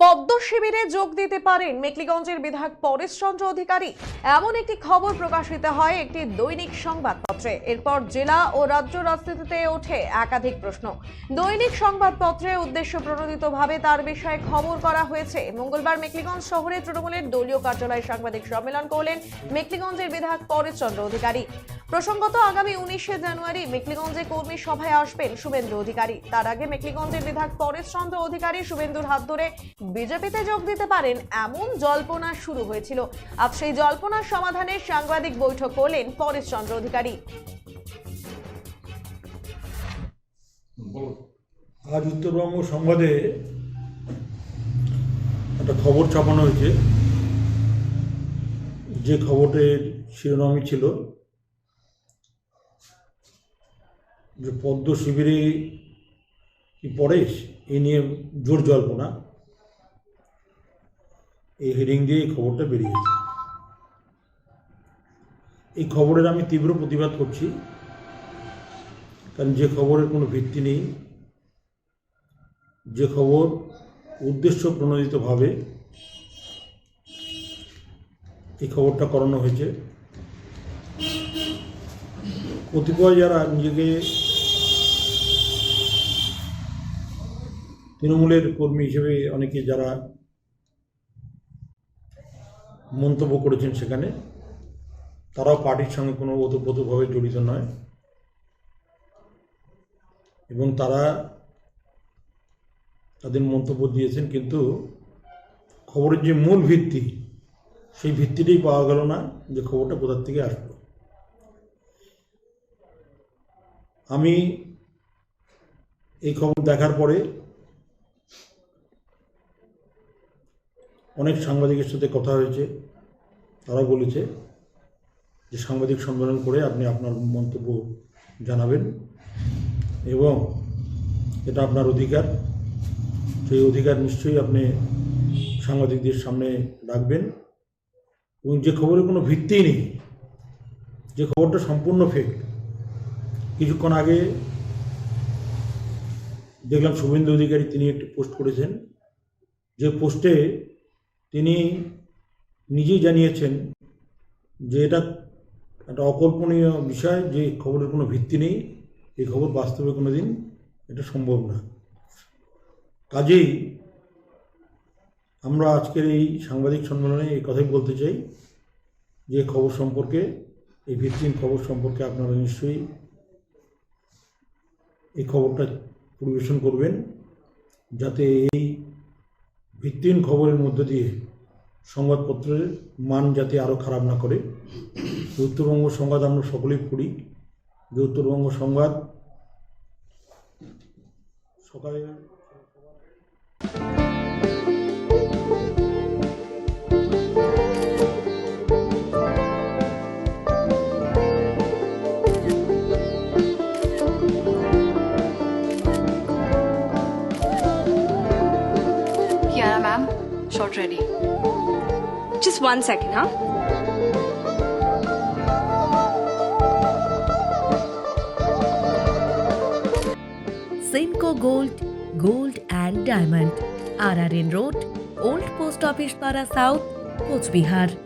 পদ্ম শিবিরে যোগ দিতে পারেন মেকলিগঞ্জের বিধায়ক পরেশচন্দ্র অধিকারী। এমন একটি খবর প্রকাশিত হয় একটি দৈনিক সংবাদপত্রে। এরপর জেলা ও রাজ্য রাজনীতিতে ওঠে একাধিক প্রশ্ন। দৈনিক সংবাদপত্রে উদ্দেশ্য প্রণোদিতভাবে তার বিষয়ে খবর করা হয়েছে। মঙ্গলবার মেকলিগঞ্জ শহরে তৃণমূলের দলীয় কার্যালয়ে সাংবাদিক সম্মেলন করলেন মেকলিগঞ্জের বিধায়ক পরেশচন্দ্র অধিকারী। প্রসঙ্গত, আগামী উনিশে জানুয়ারি মেকলিগঞ্জে কর্মী সভায় আসবেন শুভেন্দু অধিকারী। তার আগে মেকলিগঞ্জের বিধায়ক পরেশচন্দ্র অধিকারী শুভেন্দুর হাত ধরে বিজেপিতে যোগ দিতে পারেন এমন জল্পনা শুরু হয়েছিল। আজ সেই জল্পনার সমাধানে সাংবাদিক বৈঠক করলেন পরেশচন্দ্র অধিকারী। আজ উত্তরবঙ্গ সংবাদে একটা খবর ছাপানো হয়েছে। যে খবরের শিরোনামই ছিল যে পদ্ম শিবিরে কি পরেশ, এ নিয়ে জোর জল্পনা। এই হেডিং দিয়ে এই খবরটা বেরিয়েছে এই খবরের আমি তীব্র প্রতিবাদ করছি, কারণ যে খবরের কোনো ভিত্তি নেই, যে খবর উদ্দেশ্য প্রণোদিতভাবে এই খবরটা করানো হয়েছে। কতিপয় যারা নিজেকে তৃণমূলের কর্মী হিসেবে অনেকে যারা মন্তব্য করেছেন সেখানে, তারাও পার্টির সঙ্গে কোনো ওতপ্রোতভাবে জড়িত নয়। এবং তারা তাদের মন্তব্য দিয়েছেন, কিন্তু খবরের যে মূল ভিত্তি, সেই ভিত্তিটাই পাওয়া গেল না যে খবরটা কোথার থেকে আসলো। আমি এই খবর দেখার পরে অনেক সাংবাদিকের সাথে কথা হয়েছে তারা বলেছে যে সাংবাদিক সম্মেলন করে আপনি আপনার মন্তব্য জানাবেন এবং এটা আপনার অধিকার। সেই অধিকার নিশ্চয়ই আপনি সাংবাদিকদের সামনে রাখবেন এবং যে খবরের কোনো ভিত্তিই নেই, যে খবরটা সম্পূর্ণ ফেক কিছুক্ষণ আগে দেখলাম শুভেন্দু অধিকারী তিনি একটি পোস্ট করেছেন, যে পোস্টে তিনি নিজেই জানিয়েছেন যে এটা একটা অকল্পনীয় বিষয়, যে খবরের কোনো ভিত্তি নেই, এই খবর বাস্তবে কোনো দিন এটা সম্ভব না। কাজেই আমরা আজকের এই সাংবাদিক সম্মেলনে এই কথাই বলতে চাই যে খবর সম্পর্কে, এই ভিত্তিহীন খবর সম্পর্কে আপনারা নিশ্চয়ই এই খবরটা পরিবেশন করবেন, যাতে এই ভিত্তিহীন খবরের মধ্য দিয়ে সংবাদপত্রের মান যাতে আরও খারাপ না করে উত্তরবঙ্গ সংবাদ আমরা সকলেই পড়ি, যে উত্তরবঙ্গ সংবাদ সকালে lunch already. Just one second, huh? Simco Gold, Gold and Diamond. RRN Road, Old Post Office Para South, Coach Bihar.